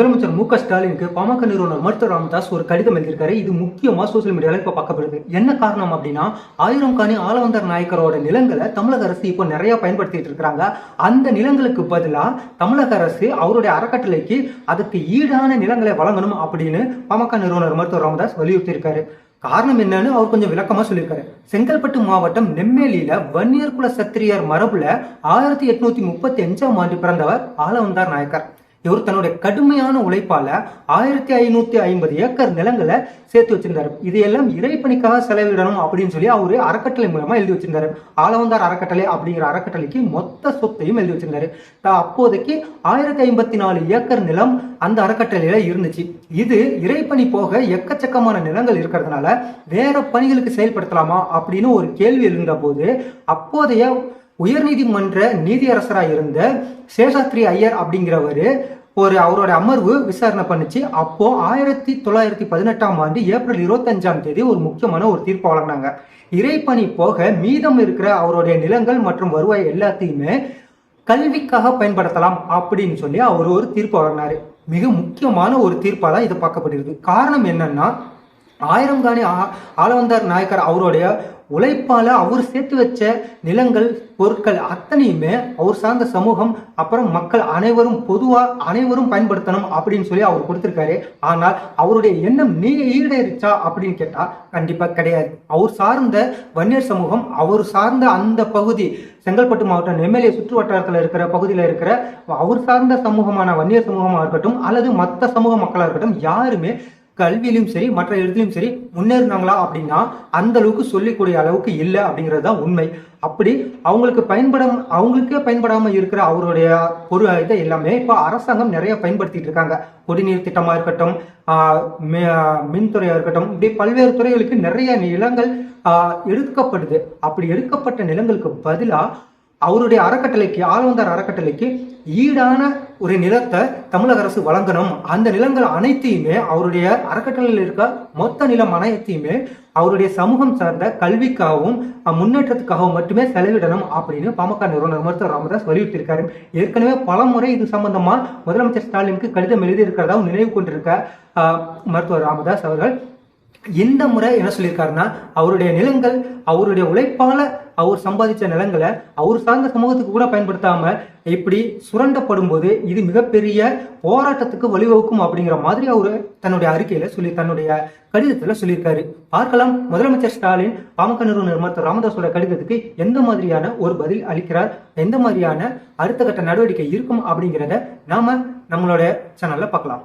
முதலமைச்சர் மு க ஸ்டாலினுக்கு பாமக நிறுவனர் மருத்துவர் ராமதாஸ் ஒரு கடிதம் எழுதியிருக்காரு. இது முக்கியமா சோசியல் மீடியாவில் இப்ப பார்க்கப்படுது. என்ன காரணம் அப்படின்னா ஆயிரம் காணி ஆலவந்தர் நாயக்கரோட நிலங்களை தமிழக அரசு இப்போ நிறைய பயன்படுத்திட்டு இருக்கிறாங்க. அந்த நிலங்களுக்கு பதிலா தமிழக அரசு அவருடைய அறக்கட்டளைக்கு அதுக்கு ஈடான நிலங்களை வழங்கணும் அப்படின்னு பாமக நிறுவனர் மருத்துவர் ராமதாஸ் வலியுறுத்தி இருக்காரு காரணம் என்னன்னு அவர் கொஞ்சம் விளக்கமா சொல்லியிருக்காரு. செங்கல்பட்டு மாவட்டம் நெம்மேலியில வன்னியர் குல சத்திரியர் மரபுல ஆயிரத்தி எட்நூத்தி முப்பத்தி அஞ்சாம் ஆண்டு பிறந்தவர் ஆலவந்தார் நாயக்கர். இவர் தன்னுடைய கடுமையான உழைப்பால ஆயிரத்தி ஐநூத்தி ஐம்பது ஏக்கர் நிலங்களை சேர்த்து வச்சிருந்தாரு. இதையெல்லாம் இறைப்பணிக்காக செலவிடணும் அப்படின்னு சொல்லி அவரு அறக்கட்டளை மூலமா எழுதி வச்சிருந்தாரு. ஆலவந்தார் அறக்கட்டளை அப்படிங்கிற அறக்கட்டளைக்கு மொத்த சொத்தையும் எழுதி வச்சிருந்தாரு. அப்போதைக்கு ஆயிரத்தி ஐம்பத்தி நாலு ஏக்கர் நிலம் அந்த அறக்கட்டளையில இருந்துச்சு. இது இறைப்பணி போக எக்கச்சக்கமான நிலங்கள் இருக்கிறதுனால வேற பணிகளுக்கு செயல்படுத்தலாமா அப்படின்னு ஒரு கேள்வி எழுந்த போது அப்போதைய உயர்நீதிமன்ற நீதியரசராக இருந்த சேஷாத்ரி ஐயர் அப்படிங்கிறவர் ஒரு அவரோட அமர்வு விசாரணை பண்ணுச்சு. அப்போ ஆயிரத்தி தொள்ளாயிரத்தி பதினெட்டாம் ஆண்டு ஏப்ரல் இருபத்தஞ்சாம் தேதி ஒரு முக்கியமான ஒரு தீர்ப்பு வழங்கினாங்க. இறைப்பணி போக மீதம் இருக்கிற அவருடைய நிலங்கள் மற்றும் வருவாய் எல்லாத்தையுமே கல்விக்காக பயன்படுத்தலாம் அப்படின்னு சொல்லி அவர் ஒரு தீர்ப்பு வழங்கினாரு. மிக முக்கியமான ஒரு தீர்ப்பாக தான் இது பார்க்கப்படுகிறது காரணம் என்னன்னா ஆயிரம் காணி ஆ- ஆளவந்தார் நாயக்கர் அவருடைய உழைப்பால் அவர் சேர்த்து வச்ச நிலங்கள் பொருட்கள் அத்தனையுமே அவர் சார்ந்த சமூகம் அப்புறம் மக்கள் அனைவரும் பொதுவாக அனைவரும் பயன்படுத்தணும் அப்படின்னு சொல்லி அவர் கொடுத்துருக்காரு. ஆனால் அவருடைய எண்ணம் நீங்க ஈடேறிச்சா அப்படின்னு கேட்டால் கண்டிப்பாக கிடையாது. அவர் சார்ந்த வன்னியர் சமூகம் அவர் சார்ந்த அந்த பகுதி செங்கல்பட்டு மாவட்டம் நெம்மேலிய சுற்று வட்டாரத்தில் இருக்கிற பகுதியில் இருக்கிற அவர் சார்ந்த சமூகமான வன்னியர் சமூகமாக இருக்கட்டும் அல்லது மற்ற சமூக மக்களாக இருக்கட்டும் யாருமே கல்வியிலும் சரி மற்ற இடத்துலையும் சரி முன்னேறினாங்களா அப்படின்னா அந்த அளவுக்கு சொல்லிக்கூடிய அளவுக்கு இல்லை அப்படிங்கிறது தான் உண்மை. அப்படி அவங்களுக்கு பயன்பட அவங்களுக்கே பயன்படாம இருக்கிற அவருடைய பொரு இதை எல்லாமே இப்போ அரசாங்கம் நிறைய பயன்படுத்திட்டு இருக்காங்க. குடிநீர் திட்டமா இருக்கட்டும் ஆஹ் மின்துறையா இருக்கட்டும் இப்படி பல்வேறு துறைகளுக்கு நிறைய நிலங்கள் எடுக்கப்படுது. அப்படி எடுக்கப்பட்ட நிலங்களுக்கு பதிலாக அவருடைய அறக்கட்டளைக்கு ஆழ்வந்தார் அறக்கட்டளைக்கு ஈடான ஒரு நிலத்தை தமிழக அரசு வழங்கணும். அந்த நிலங்கள் அனைத்தையுமே அவருடைய அறக்கட்டளையில் இருக்க மொத்த நிலம் அனைத்தையுமே அவருடைய சமூகம் சார்ந்த கல்விக்காகவும் முன்னேற்றத்துக்காகவும் மட்டுமே செலவிடணும் அப்படின்னு பாமக நிறுவனர் மருத்துவர் ராமதாஸ் வலியுறுத்தியிருக்காரு. ஏற்கனவே பல முறை இது சம்பந்தமா முதலமைச்சர் ஸ்டாலினுக்கு கடிதம் எழுதியிருக்கிறதா நினைவு கொண்டிருக்க மருத்துவர் ராமதாஸ் அவர்கள். இந்த முறை என்ன சொல்லியிருக்காருன்னா அவருடைய நிலங்கள் அவருடைய உழைப்பால அவர் சம்பாதிச்ச நிலங்களை அவர் சார்ந்த சமூகத்துக்கு கூட பயன்படுத்தாம இப்படி சுரண்டப்படும் போது இது மிகப்பெரிய போராட்டத்துக்கு வழிவகுக்கும் அப்படிங்கிற மாதிரி அவர் தன்னுடைய அறிக்கையில சொல்லி தன்னுடைய கடிதத்துல சொல்லியிருக்காரு. பார்க்கலாம். முதலமைச்சர் ஸ்டாலின் பாமக நிறுவனர் மருத்துவர் ராமதாஸோட கடிதத்துக்கு எந்த மாதிரியான ஒரு பதில் அளிக்கிறார்? எந்த மாதிரியான அடுத்த கட்ட நடவடிக்கை இருக்கும் அப்படிங்கிறத நாம நம்மளோட சேனல்ல பார்க்கலாம்.